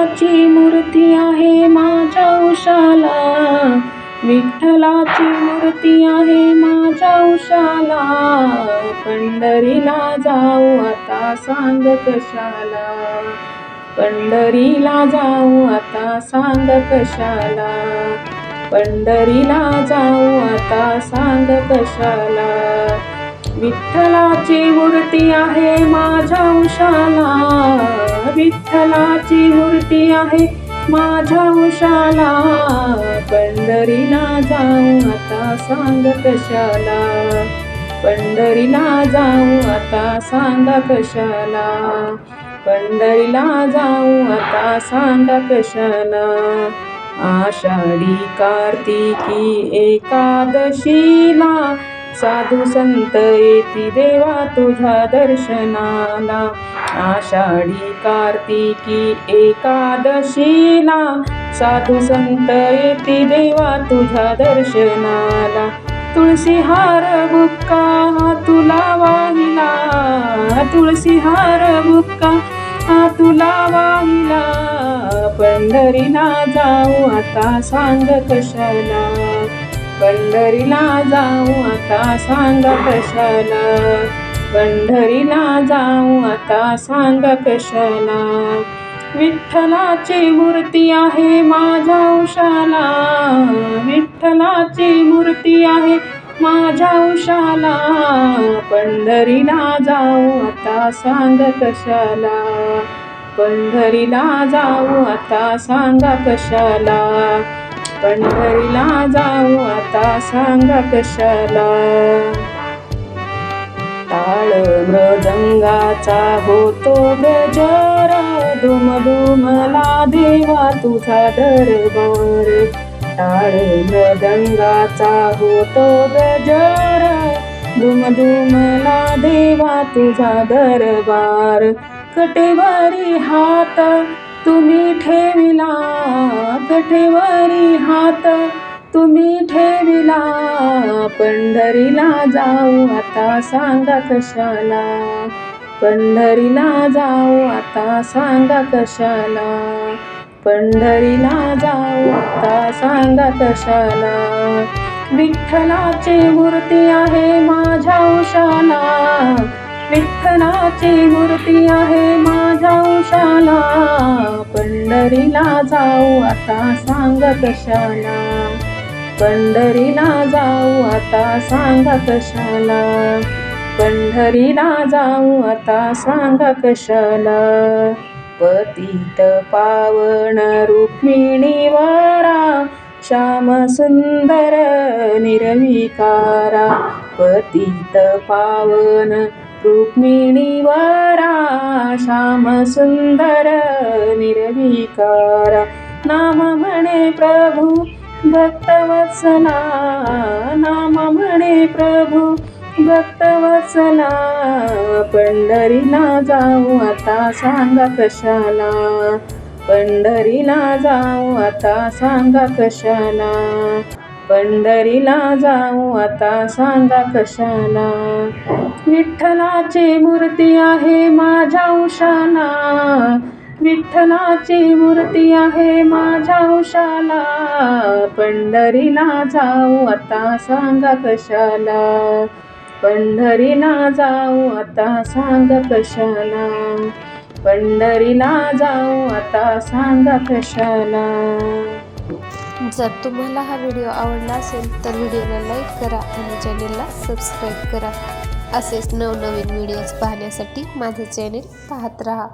मूर्ती आहे माझ्या उशाला. विठ्ठलाची मूर्ती आहे माझ्या उशाला. पंढरीला जाऊ आता सांग कशाला. पंढरीला जाऊ आता सांग कशाला. पंढरीला जाऊ आता सांग कशाला. विठ्ठलाची मूर्ती आहे माझ्या उशाला. विठ्ठलाची मूर्ती आहे. माझ्या उशाला पंढरीला जाऊ आता सांग कशाला. पंढरीला जाऊ आता सांग कशाला. पंढरीला जाऊ आता सांग कशाला. आषाढी कार्तिकी एकादशीला साधू संत येती देवा तुझ्या दर्शनाला. आषाढी कार्तिकी एकादशीला. साधू संत येती देवा तुझ्या दर्शनाला. तुळशी हार बुक्का तुला वाहिला. तुळशी हार बुक्का हा तुला वाहिला. पंढरीला जाऊ आता सांग कशाला. पंढरीला जाऊ आता सांग कशाला. पंढरीला जाऊ आता सांग कशाला. विठ्ठलाची मूर्ती आहे माझ्या उशाला. विठ्ठलाची मूर्ती आहे माझ्या उशाला. पंढरीला जाऊ आता सांग कशाला. पंढरीला जाऊ आता सांगा कशाला. पंढरीला जाऊ आता सांगा कशाला. टाळ मृदंगाचा होतो गजर दुम दुमला देवा तुझा दरबार. टाळ मृदंगाचा होतो गजर दुम दुमला देवा तुझा दरबार. कटेवारी हात तुम्ही ठेविला कटेवारी हात तुम्ही ठेविला पंढरीला जाऊ आता सांगा कशाला. पंढरीला जाऊ आता सांगा कशाला. पंढरीला जाऊ आता सांगा कशाला. विठ्ठलाची मूर्ती आहे माझ्या उशाला. विठ्ठलाची मूर्ती आहे माझ्या उशाला. पंढरीला जाऊ आता सांग कशाला पंढरीला जाऊ आता सांग कशाला पंढरीला जाऊ आता सांग कशाला पतित पावन रुक्मिणीवरा श्याम सुंदर निर्विकारा. पतित पावन रुक्मिणीवरा श्यामसुन्दर निर्विकारा। नाम म्हणे प्रभू भक्तवत्सला नाम म्हणे प्रभू भक्तवत्सला पंढरीला जाऊ आता सांगा कशाला। पंढरीला जाऊ आता सांगा कशाला। पंढरीला जाऊ आता सांगा कशाला? विठ्ठलाची मूर्ती आहे माझ्या उशाला. विठ्ठलाची मूर्ती आहे माझ्या उशाला. पंढरीला जाऊ आता सांगा कशाला? पंढरीला जाऊ आता सांगा कशाला? पंढरीला जाऊ आता सांगा कशाला? जर तुम्हाला हा व्हिडिओ आवडला असेल तर व्हिडिओला लाईक करा आणि चॅनेलला सबस्क्राईब करा. असेच नवनवीन व्हिडिओज पाहण्यासाठी माझं चॅनेल पाहत राहा.